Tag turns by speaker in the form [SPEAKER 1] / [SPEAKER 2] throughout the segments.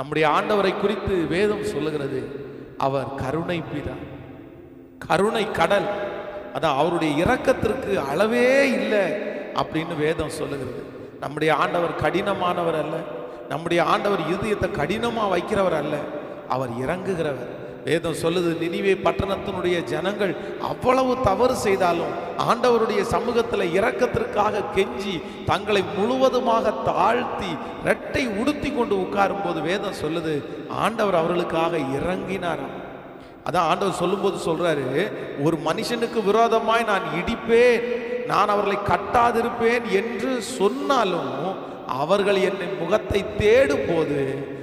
[SPEAKER 1] நம்முடைய ஆண்டவரை குறித்து வேதம் சொல்லுகிறது. அவர் கருணை பிதா. கருணை கடல். அதான் அவருடைய இரக்கத்திற்கு அளவே இல்லை அப்படின்னு வேதம் சொல்லுகிறது. நம்முடைய ஆண்டவர் கடினமானவர் அல்ல. நம்முடைய ஆண்டவர் இதயத்தை கடினமாக வைக்கிறவர் அல்ல. அவர் இறங்குகிறவர். வேதம் சொல்லுது நினிவே பட்டணத்தினுடைய ஜனங்கள் அவ்வளவு தவறு செய்தாலும் ஆண்டவருடைய சமூகத்தில் இரக்கத்திற்காக கெஞ்சி தங்களை முழுவதுமாக தாழ்த்தி ரெட்டை உடுத்தி கொண்டு உட்காரும்போது வேதம் சொல்லுது ஆண்டவர் அவர்களுக்காக இறங்கினாராம் அதான் ஆண்டவர் சொல்லும்போது சொல்றாரு ஒரு மனுஷனுக்கு விரோதமாய் நான் இடிப்பேன் நான் அவர்களை கட்டாதிருப்பேன் என்று சொன்னாலும் அவர்கள் என்னை முகத்தை தேடும் போது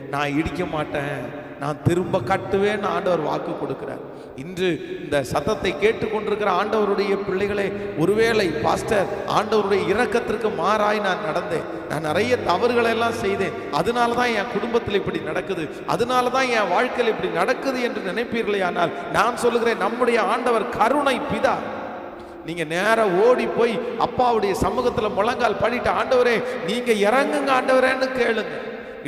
[SPEAKER 1] நான் இடிக்க மாட்டேன். நான் திரும்ப கட்டுவேன் ஆண்டவர் வாக்கு கொடுக்கிறார். இன்று இந்த சத்தத்தை கேட்டுக்கொண்டிருக்கிற ஆண்டவருடைய பிள்ளைகளே ஒருவேளை பாஸ்டர் ஆண்டவருடைய இரக்கத்திற்கு மாறாய் நான் நடந்தேன். நான் நிறைய தவறுகளை எல்லாம் செய்தேன். அதனால தான் என் குடும்பத்தில் இப்படி நடக்குது. அதனால தான் என் வாழ்க்கையில் இப்படி நடக்குது என்று நினைப்பீர்களே ஆனால் நான் சொல்லுகிறேன் நம்முடைய ஆண்டவர் கருணை பிதா. நீங்க நேராக ஓடி போய் அப்பாவுடைய சமூகத்தில் முழங்கால் பண்ணிட்டு ஆண்டவரே நீங்க இறங்குங்க ஆண்டவரேன்னு கேளுங்க.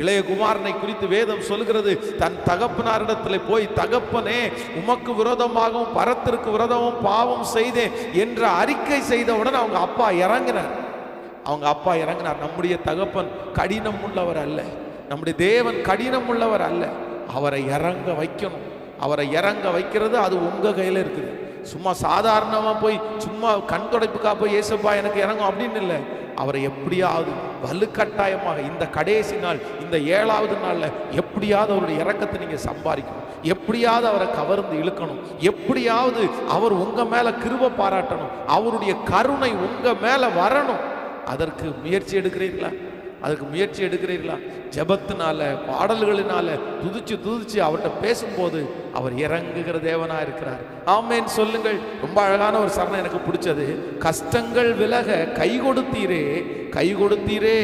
[SPEAKER 1] இளைய குமாரனை குறித்து வேதம் சொல்கிறது தன் தகப்பனாரிடத்தில் போய் தகப்பனே உமக்கு விரோதமாகவும் பரத்திற்கு விரோதமும் பாவம் செய்தேன் என்ற அறிக்கை செய்தவுடன் அவங்க அப்பா இறங்கினார். அவங்க அப்பா இறங்கினார். நம்முடைய தகப்பன் கடினம் உள்ளவர் அல்ல. நம்முடைய தேவன் கடினம் உள்ளவர் அல்ல. அவரை இறங்க வைக்கணும். அவரை இறங்க வைக்கிறது அது உங்கள் கையில் இருக்குது. சும்மா சாதாரணமாக போய் சும்மா கண் துடைப்புக்கா போய் ஏசப்பா எனக்கு இறங்கும் அப்படின்னு இல்லை. அவரை எப்படியாவது வலுக்கட்டாயமாக இந்த கடைசி நாள் இந்த ஏழாவது நாளில் எப்படியாவது அவருடைய இறக்கத்தை நீங்கள் சம்பாதிக்கணும். எப்படியாவது அவரை கவர்ந்து இழுக்கணும். எப்படியாவது அவர் உங்கள் மேலே கிருப பாராட்டணும். அவருடைய கருணை உங்கள் மேலே வரணும். அதற்கு முயற்சி எடுக்கிறீர்களா? அதுக்கு முயற்சி எடுக்கிறீர்களா? ஜபத்தினால பாடல்களினால துதிச்சு துதிச்சு அவர்கிட்ட பேசும்போது அவர் இறங்குகிற தேவனா இருக்கிறார். ஆமேன். சொல்லுங்கள். ரொம்ப அழகான ஒரு சரணம் எனக்கு பிடிச்சது. கஷ்டங்கள் விலக கை கொடுத்தீரே கை கொடுத்தீரே.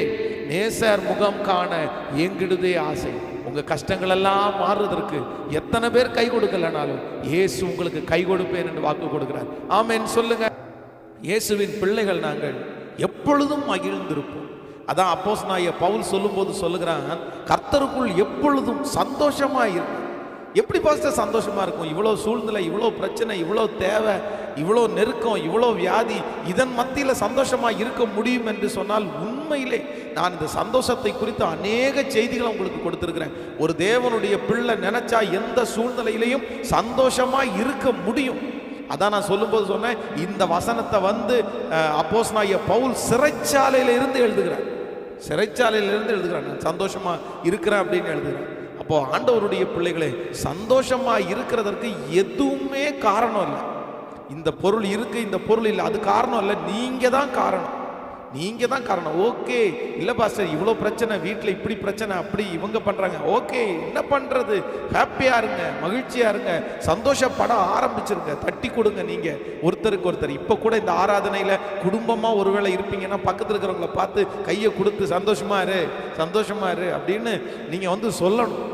[SPEAKER 1] நேசர் முகம் காண ஏங்கிடுதே ஆசை. உங்க கஷ்டங்கள் எல்லாம் மாறுவதற்கு எத்தனை பேர் கை கொடுக்கலனாலும் இயேசு உங்களுக்கு கை கொடுப்பேன் என்று வாக்கு கொடுக்கிறார். ஆமேன். சொல்லுங்க. இயேசுவின் பிள்ளைகள் நாங்கள் எப்பொழுதும் மகிழ்ந்திருப்போம். அதான் அப்போஸ் நாய பவுல் சொல்லும்போது சொல்லுகிறான் கர்த்தருக்குள் எப்பொழுதும் சந்தோஷமாக இருக்கும் எப்படி பாஸ்டர் சந்தோஷமாக இருக்கும்? இவ்வளோ சூழ்நிலை இவ்வளோ பிரச்சனை இவ்வளோ தேவை இவ்வளோ நெருக்கம் இவ்வளோ வியாதி இதன் மத்தியில் சந்தோஷமாக இருக்க முடியும் என்று சொன்னால் உண்மையிலே நான் இந்த சந்தோஷத்தை குறித்து அநேக செய்திகளை உங்களுக்கு கொடுத்துருக்கிறேன். ஒரு தேவனுடைய பிள்ளை நினச்சா எந்த சூழ்நிலையிலையும் சந்தோஷமாக இருக்க முடியும். அதான் நான் சொல்லும்போது சொன்னேன் இந்த வசனத்தை வந்து அப்போஸ் நான் பவுல் சிறைச்சாலையில இருந்து எழுதுகிறேன் சிறைச்சாலையிலிருந்து எழுதுகிறான் நான் சந்தோஷமா இருக்கிறேன் அப்படின்னு எழுதுகிறேன் அப்போ ஆண்டவருடைய பிள்ளைகளே சந்தோஷமா இருக்கிறதற்கு எதுவுமே காரணம் இல்லை. இந்த பொருள் இருக்கு இந்த பொருள் இல்லை. அது காரணம் இல்லை. நீங்கள் தான் காரணம். நீங்கள் தான் காரணம். ஓகே. இல்லை பாஸ்டர் இவ்வளோ பிரச்சனை வீட்டில் இப்படி பிரச்சனை அப்படி இவங்க பண்ணுறாங்க ஓகே. என்ன பண்ணுறது ஹாப்பியாக இருங்க மகிழ்ச்சியாக இருங்க. சந்தோஷப்பட ஆரம்பிச்சிருங்க. தட்டி கொடுங்க நீங்கள் ஒருத்தருக்கு ஒருத்தர். இப்போ கூட இந்த ஆராதனையில் குடும்பமாக ஒருவேளை இருப்பீங்கன்னா பக்கத்தில் இருக்கிறவங்கள பார்த்து கையை கொடுத்து சந்தோஷமா இரு சந்தோஷமா இரு அப்படின்னு நீங்கள் வந்து சொல்லணும்.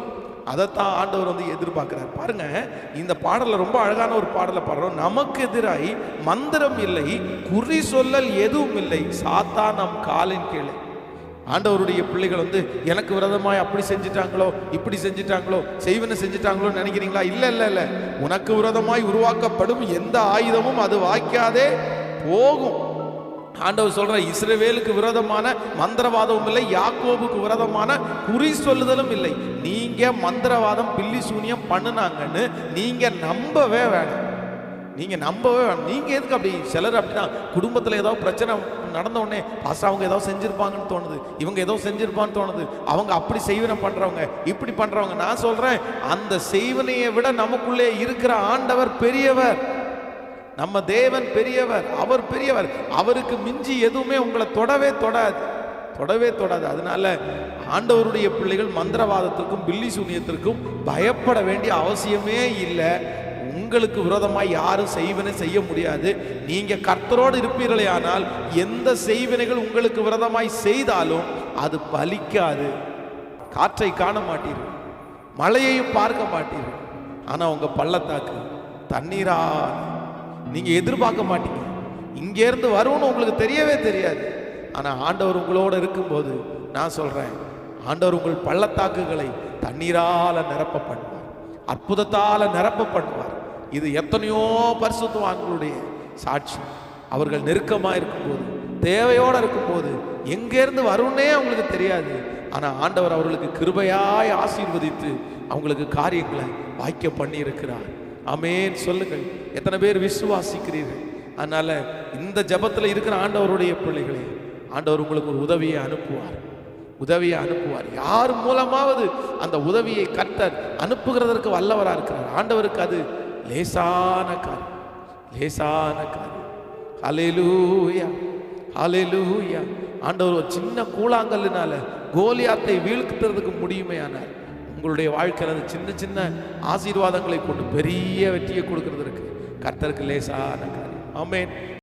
[SPEAKER 1] அதைத்தான் ஆண்டவர் வந்து எதிர்பார்க்கிறார். பாருங்க இந்த பாடலில் ரொம்ப அழகான ஒரு பாடலை பாடுறோம். நமக்கு எதிராய் மந்திரம் இல்லை குறி சொல்லல் எதுவும் இல்லை சாத்தா நம் காலின் கீழே. ஆண்டவருடைய பிள்ளைகள் வந்து எனக்கு விரதமாய் அப்படி செஞ்சிட்டாங்களோ இப்படி செஞ்சிட்டாங்களோ செய்வன செஞ்சிட்டாங்களோன்னு நினைக்கிறீங்களா? இல்லை இல்லை இல்லை. உனக்கு விரதமாய் உருவாக்கப்படும் எந்த ஆயுதமும் அது வாய்க்காதே போகும். ஆண்டவர் சொல்ற இஸ்ரவேலுக்கு விரோதமான மந்திரவாதமும் இல்லை யாக்கோபுக்கு விரோதமான குறி சொல்லுதலும் இல்லை. நீங்க மந்திரவாதம் பில்லி சூனியம் பண்ணுனாங்கன்னு நீங்க நம்பவே வேணாம். நீங்க நம்பவே வேணாம். நீங்க எதுக்கு அப்படி சிலர் அப்படின்னா குடும்பத்தில் ஏதோ பிரச்சனை நடந்த உடனே பாஸ்டர் அவங்க ஏதோ செஞ்சிருப்பாங்கன்னு தோணுது. இவங்க ஏதோ செஞ்சிருப்பான்னு தோணுது. அவங்க அப்படி செய்வனை பண்றவங்க இப்படி பண்றவங்க. நான் சொல்றேன் அந்த செய்வனையை விட நமக்குள்ளே இருக்கிற ஆண்டவர் பெரியவர். நம்ம தேவன் பெரியவர் அவர் பெரியவர். அவருக்கு மிஞ்சி எதுவுமே உங்களை தொடவே தொடாது. தொடவே தொடாது. அதனால ஆண்டவருடைய பிள்ளைகள் மந்திரவாதத்திற்கும் பில்லி சூனியத்திற்கும் பயப்பட வேண்டிய அவசியமே இல்லை. உங்களுக்கு விரோதமாக யாரும் செய்வனை செய்ய முடியாது. நீங்கள் கர்த்தரோடு இருப்பீர்களே ஆனால் எந்த செய்வினைகள் உங்களுக்கு விரோதமாய் செய்தாலும் அது பலிக்காது. காற்றை காண மாட்டீர்கள். மழையையும் பார்க்க மாட்டீர்கள். ஆனால் உங்கள் பள்ளத்தாக்கு தண்ணீரா நீங்கள் எதிர்பார்க்க மாட்டீங்க. இங்கேருந்து வரும்னு உங்களுக்கு தெரியவே தெரியாது. ஆனால் ஆண்டவர் உங்களோட இருக்கும்போது நான் சொல்கிறேன் ஆண்டவர் உங்கள் பள்ளத்தாக்குகளை தண்ணீரால் நிரப்ப பண்ணுவார் அற்புதத்தால் நிரப்ப பண்ணுவார் இது எத்தனையோ பரிசுத்தவான்களுடைய சாட்சி. அவர்கள் நெருக்கமாக இருக்கும்போது தேவையோடு இருக்கும்போது எங்கேருந்து வரும்னே அவங்களுக்கு தெரியாது. ஆனால் ஆண்டவர் அவர்களுக்கு கிருபையாய் ஆசீர்வதித்து அவங்களுக்கு காரியங்களை வாய்க்க பண்ணி அமேன் சொல்லுங்கள். எத்தனை பேர் விசுவாசிக்கிறீர்கள்? அதனால இந்த ஜெபத்தில் இருக்கிற ஆண்டவருடைய பிள்ளைகளே ஆண்டவர் உங்களுக்கு ஒரு உதவியை அனுப்புவார். உதவியை அனுப்புவார். யார் மூலமாவது அந்த உதவியை கர்த்தர் அனுப்புகிறதற்கு வல்லவராக இருக்கிறார். ஆண்டவருக்கு அது லேசான காரியம். லேசான காரியம். அலையலூயா அலையலூயா ஆண்டவர் ஒரு சின்ன கூழாங்கல்லினால கோலியாத்தை வீழ்த்துறதுக்கு முடியுமையானார். உங்களுடைய வாழ்க்கையில் அந்த சின்ன சின்ன ஆசீர்வாதங்களை கொண்டு பெரிய வெற்றியை கொடுக்கறதற்கு கர்த்தருக்கு லேசான காரியம். ஆமேன்.